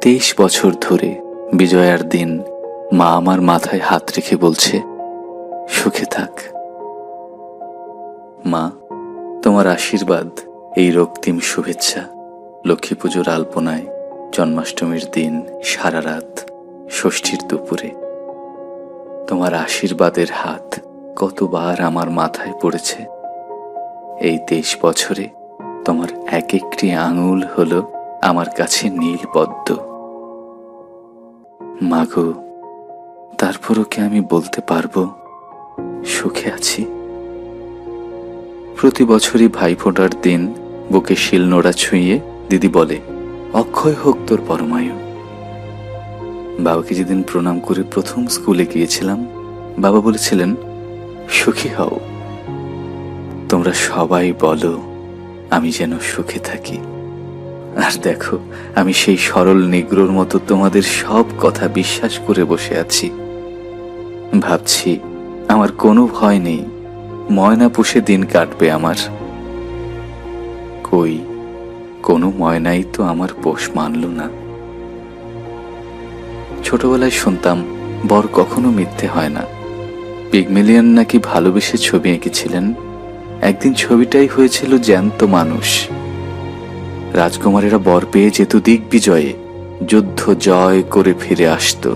তেইশ বছর ধরে বিজয়ার দিন মা আমার মাথায় হাত রেখে বলছে, সুখে থাক। মা, তোমার আশীর্বাদ এই রক্তিম শুভেচ্ছা লক্ষ্মী পুজোর আলপনায় জন্মাষ্টমীর দিন সারা রাত ষষ্ঠীর দুপুরে। তোমার আশীর্বাদের হাত কতবার আমার মাথায় পড়েছে। এই তেইশ বছরে তোমার এক একটি আঙুল হলো আমার কাছে নীল পদ্ম মাগো, তারপরও কি আমি বলতে পারব? সুখে আছি। প্রতি বছরই ভাইফোঁটার দিন বুকে শিলনোড়া ছুঁয়ে দিদি বলে, অক্ষয় হোক তোর পরমায়ু। বাবাকে যেদিন প্রণাম করে প্রথম স্কুলে গিয়েছিলাম, বাবা বলেছিলেন, সুখী হও। তোমরা সবাই বলো, আমি যেন সুখে থাকি। আর দেখো, আমি সেই সরল নিগ্রোর মতো তোমাদের সব কথা বিশ্বাস করে বসে আছি। ভাবছি, আমার কোনো ভয় নেই। ময়না পুষে দিন কাটবে আমার। কই, কোনো ময়নাই তো আমার পোষ মানল না। ছোটবেলায় শুনতাম, বর কখনো মিথ্যে হয় না। পিগমেলিয়ান নাকি ভালোবেসে ছবি এঁকেছিলেন। একদিন ছবিটাই হয়েছিল জ্যান্ত মানুষ। রাজকুমারেরা বর পেয়ে যেত দিগ্বিজয়ে। যুদ্ধ জয় করে ফিরে আসত।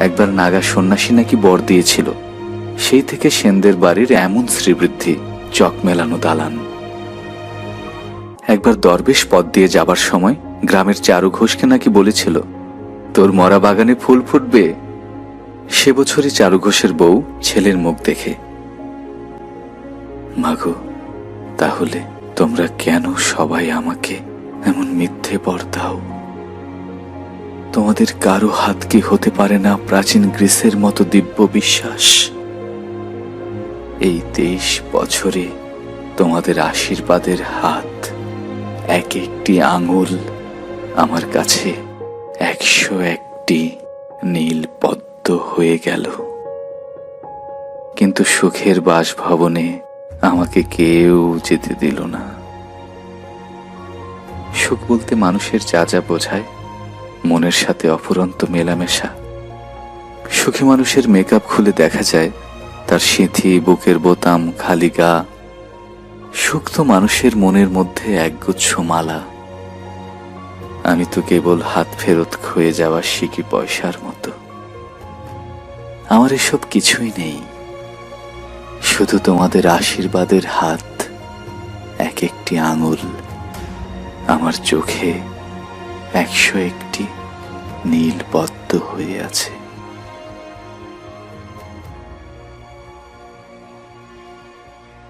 একবার নাগা সন্ন্যাসী নাকি বর দিয়েছিল। সেই থেকে সেনদের বাড়ির এমন শ্রীবৃদ্ধি, চক মেলানো দালান। একবার দরবেশ পথ দিয়ে যাবার সময় গ্রামের চারু ঘোষকে নাকি বলেছিল, তোর মরা বাগানে ফুল ফুটবে? সে বছরই চারু ঘোষের বউ ছেলের মুখ দেখে। মাগো, তাহলে তোমরা কেন সবাই আমাকে এমন মিথ্যে বর দাও তোমাদের কারও হাত কি হতে পারে না প্রাচীন গ্রীসের মতো দিব্য বিশ্বাস? এই তেইশ বছরে তোমাদের আশীর্বাদের হাত এক একটি আঙুল আমার কাছে একশো একটি নীল পদ্ম হয়ে গেল। কিন্তু সুখের বাসভবনে আমাকে কেউ যেতে দিল না। সুখ বলতে মানুষের যা যা বোঝায়, মনের সাথে অফুরন্ত মেলামেশা। সুখী মানুষের মেকআপ খুলে দেখা যায়, তার সিঁথি, বুকের বোতাম, খালি গা। সুখ তো মানুষের মনের মধ্যে একগুচ্ছ মালা। আমি তো কেবল হাত ফেরত ক্ষয়ে যাওয়া সিকি পয়সার মতো। আমার এসব কিছুই নেই। শুধু তোমাদের আশীর্বাদের হাত, এক একটি আঙুল আমার চোখে একশো একটি নীল পদ্ম হয়ে আছে।